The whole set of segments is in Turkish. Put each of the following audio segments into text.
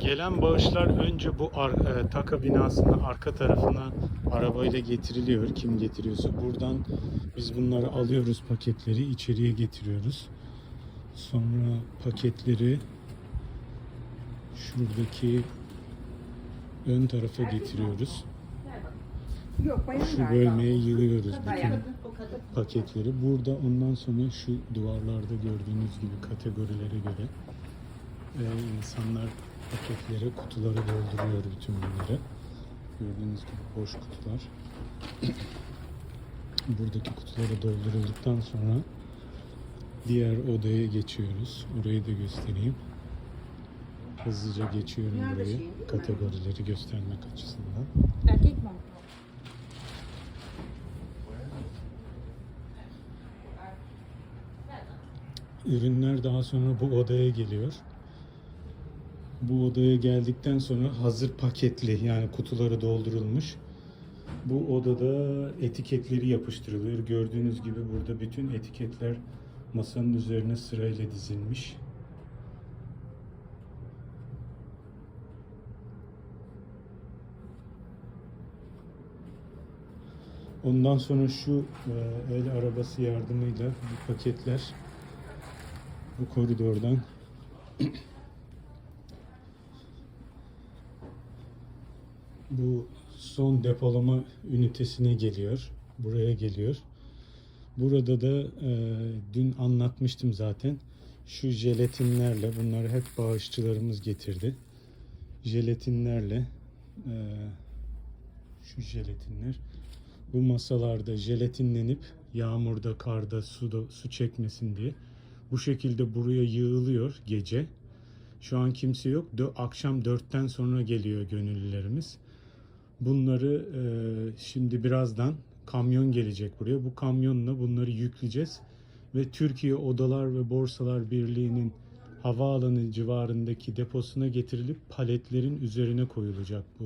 Gelen bağışlar önce bu ar- e, taka binasının arka tarafına arabayla getiriliyor. Kim getiriyorsa buradan biz bunları alıyoruz paketleri içeriye getiriyoruz. Sonra paketleri şuradaki ön tarafa getiriyoruz. Şu bölmeye yığıyoruz bütün paketleri. Burada ondan sonra şu duvarlarda gördüğünüz gibi kategorilere göre e, insanlar paketleri, kutuları dolduruyor bütün bunları. Gördüğünüz gibi boş kutular. Buradaki kutuları doldurulduktan sonra diğer odaya geçiyoruz. Orayı da göstereyim. Hızlıca geçiyorum burayı. şey, mi? Kategorileri göstermek açısından. Erkek montlu. Ürünler daha sonra bu odaya geliyor. Bu odaya geldikten sonra hazır paketli yani kutuları doldurulmuş. Bu odada etiketleri yapıştırılıyor. Gördüğünüz gibi burada bütün etiketler masanın üzerine sırayla dizilmiş. Ondan sonra şu e, el arabası yardımıyla bu paketler bu koridordan bu son depolama ünitesine geliyor. Buraya geliyor. Burada da e, dün anlatmıştım zaten. Şu jelatinlerle bunları hep bağışçılarımız getirdi. Jelatinlerle e, şu jelatinler bu masalarda jelatinlenip yağmurda, karda, suda su çekmesin diye bu şekilde buraya yığılıyor gece. Şu an kimse yok. Dö- akşam dörtten sonra geliyor gönüllülerimiz. Bunları e, şimdi birazdan kamyon gelecek buraya. Bu kamyonla bunları yükleyeceğiz ve Türkiye Odalar ve Borsalar Birliği'nin havaalanı civarındaki deposuna getirilip paletlerin üzerine koyulacak bu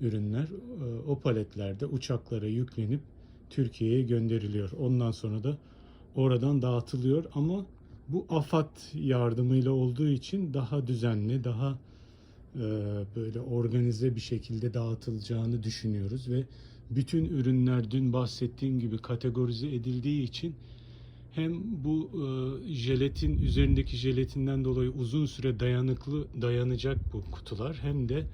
ürünler. E, O paletlerde uçaklara yüklenip Türkiye'ye gönderiliyor. Ondan sonra da oradan dağıtılıyor ama bu AFAD yardımıyla olduğu için daha düzenli, daha e, böyle organize bir şekilde dağıtılacağını düşünüyoruz ve bütün ürünler dün bahsettiğim gibi kategorize edildiği için hem bu e, jelatin üzerindeki jelatinden dolayı uzun süre dayanıklı dayanacak bu kutular hem de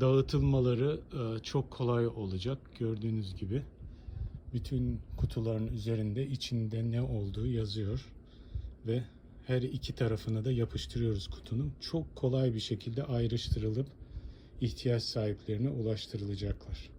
dağıtılmaları e, çok kolay olacak gördüğünüz gibi. Bütün kutuların üzerinde içinde ne olduğu yazıyor ve her iki tarafına da yapıştırıyoruz kutunun. Çok kolay bir şekilde ayrıştırılıp ihtiyaç sahiplerine ulaştırılacaklar.